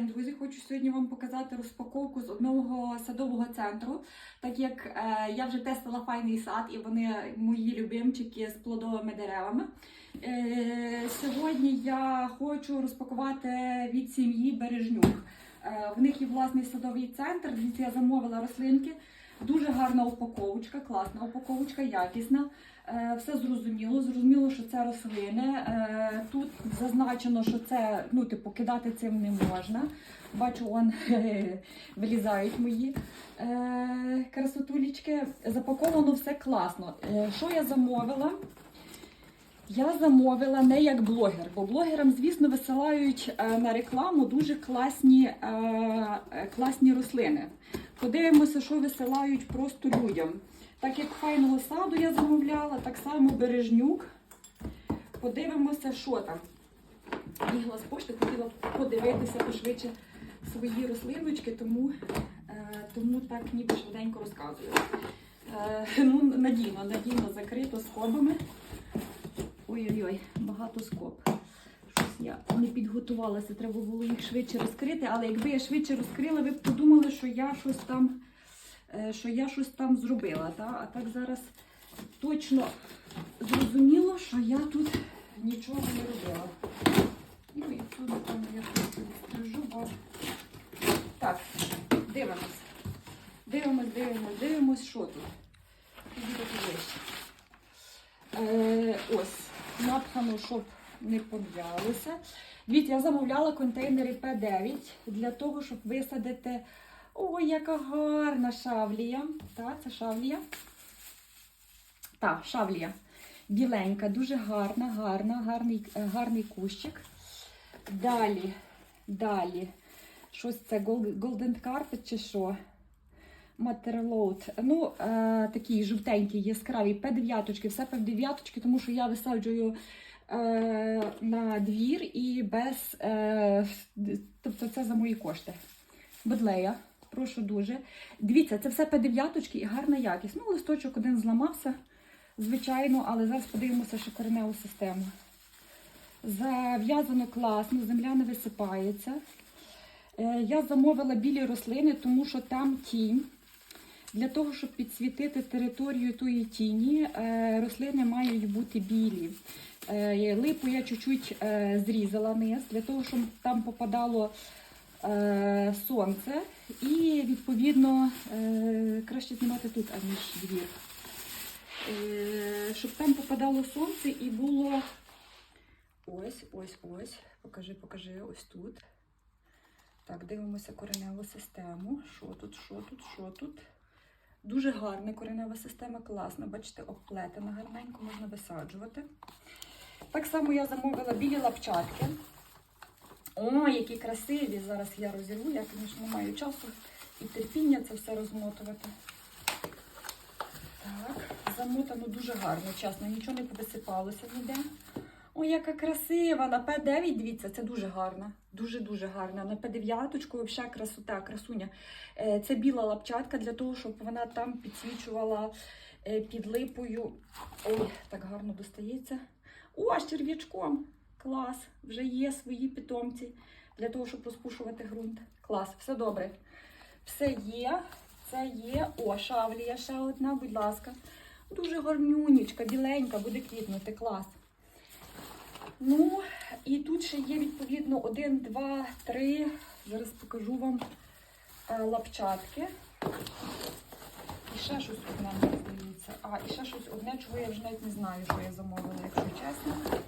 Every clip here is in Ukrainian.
день, друзі! Хочу сьогодні вам показати розпаковку з одного садового центру. Так як е, я вже тестила файний сад, і вони мої любимчики з плодовими деревами. Е, сьогодні я хочу розпакувати від сім'ї Бережнюк. Е, в них є власний садовий центр. Дивіться, я замовила рослинки. Дуже гарна упаковочка, класна упаковочка, якісна. Е, Все зрозуміло. Зрозуміло, що це рослини. Е, Тут зазначено, що це ну, типу, кидати цим не можна. Бачу, он вилізають мої красотулічки. Запаковано все класно. Е, Що я замовила? Я замовила не як блогер, бо блогерам, звісно, висилають е, на рекламу дуже класні, е, класні рослини. Подивимося, що висилають просто людям. Так як файного саду я замовляла, так само бережнюк. Подивимося, що там. Бігла з пошти, хотіла подивитися пошвидше свої рослиночки, тому, е, тому так ніби швиденько розказую. Ну, надійно, надійно закрито скобами. Ой-ой-ой, багато скоб. Щось я не підготувалася, треба було їх швидше розкрити, але якби я швидше розкрила, ви б подумали, що я щось там, е, що я щось там зробила. Та? А так зараз точно зрозуміло, що я тут нічого не робила. Ну і тут, напевно, я відстрижу, бо... Так, дивимось. Дивимось, дивимось, дивимось, що тут. Іди таки вище. Е, ось, напхано, щоб не подвялося. Дивіться, я замовляла контейнери П9 для того, щоб висадити. Ой, яка гарна шавлія. Так, це шавлія. Так, шавлія. Біленька, дуже гарна, гарна, гарний, е, гарний кущик. Далі, далі. Щось це Golden Carpet чи що? Матерлоуд. Ну, е, такий жовтенький, яскравий, П9, все П9, тому що я висаджую на двір і без. Е, тобто це за мої кошти. Бедлея, прошу дуже. Дивіться, це все П9 і гарна якість. Ну, листочок один зламався, звичайно, але зараз подивимося ще кореневу систему. Зав'язано класно, земля не висипається. Е, Я замовила білі рослини, тому що там тінь. Для того, щоб підсвітити територію тої тіні, е, рослини мають бути білі. Е, Липу я чуть-чуть е, зрізала низ, для того, щоб там попадало сонце. І, відповідно, краще знімати тут, аніж двір. Щоб там попадало сонце і було ось, ось, ось. Покажи, покажи, ось тут. Так, дивимося кореневу систему. Що тут, що тут, що тут? Дуже гарна коренева система, класна. Бачите, обплетена гарненько, можна висаджувати. Так само я замовила білі лапчатки. О, які красиві! Зараз я розірву, я, звісно, не маю часу і терпіння це все розмотувати. Так, замотано дуже гарно, чесно, нічого не повисипалося ніде. Ой, яка красива! На П9, дивіться, це дуже гарна. Дуже-дуже гарна. На П9 взагалі красота, красуня. Е, Це біла лапчатка для того, щоб вона там підсвічувала е, під липою. Ой, так гарно достається. О, з черв'ячком. Клас. Вже є свої питомці для того, щоб розпушувати ґрунт. Клас, все добре. Все є. Це є. О, шавлія ще одна, будь ласка. Дуже гарнюнічка, біленька, буде квітнути. Клас. Ну, і тут ще є відповідно один, два, три. Зараз покажу вам е, лапчатки. І ще щось одне, мені здається. А, і ще щось одне, чого я вже навіть не знаю, що я замовила, якщо чесно.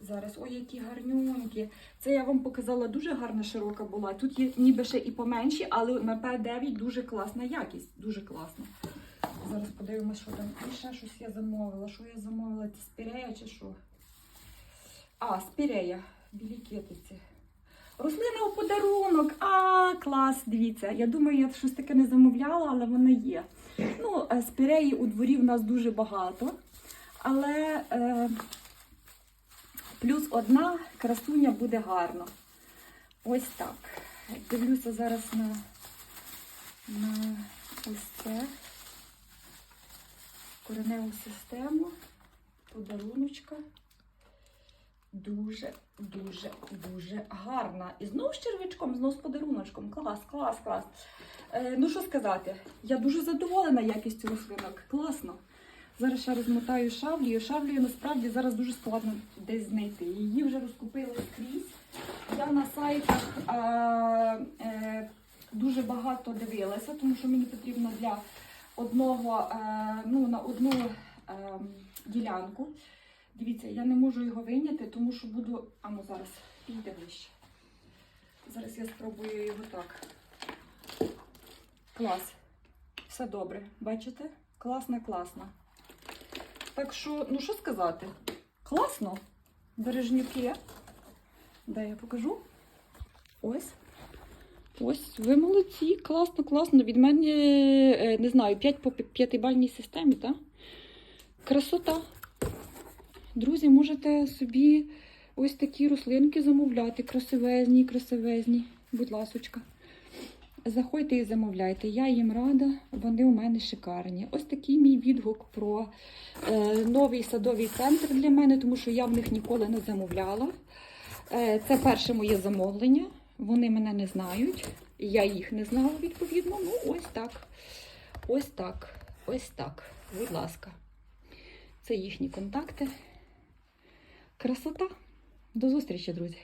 Зараз, ой, які гарнюнькі. Це я вам показала дуже гарна широка була. Тут є ніби ще і поменші, але на П9 дуже класна якість. Дуже класна. Зараз подивимося, що там. І ще щось я замовила. Що я замовила? Це спірея чи що? А, спірея. Білі китиці. Рослина у подарунок. А, клас, дивіться. Я думаю, я щось таке не замовляла, але вона є. Ну, е, спіреї у дворі в нас дуже багато. Але е, плюс одна красуня буде гарно. Ось так. Дивлюся зараз на, на ось це кореневу систему, подаруночка. Дуже, дуже, гарна. І знову з червячком, знову з подаруночком. Клас, клас, клас. Е, ну що сказати, я дуже задоволена якістю рослинок. Класно. Зараз ще розмотаю шаблею. Шаблею насправді зараз дуже складно десь знайти. Її вже розкупили скрізь. Я на сайтах е, е, дуже багато дивилася, тому що мені потрібно для одного, е, ну, на одну е, ділянку. Дивіться, я не можу його вийняти, тому що буду. А ну зараз підійде ближче. Зараз я спробую його так. Клас. Все добре. Бачите? Класно, класно. Так що, ну що сказати? Класно. Бережнюки. Дай я покажу. Ось. Ось, ви молодці, класно, класно. Від мене, е, не знаю, 5 по 5-бальній системі, так? Красота. Друзі, можете собі ось такі рослинки замовляти. Красивезні, красивезні. Будь ласочка. Заходьте і замовляйте. Я їм рада, вони у мене шикарні. Ось такий мій відгук про е, новий садовий центр для мене, тому що я в них ніколи не замовляла. Е, це перше моє замовлення. Вони мене не знають. Я їх не знала відповідно. Ну, ось так. Ось так. Ось так. Будь ласка. Це їхні контакти. Красота. До зустрічі, друзі!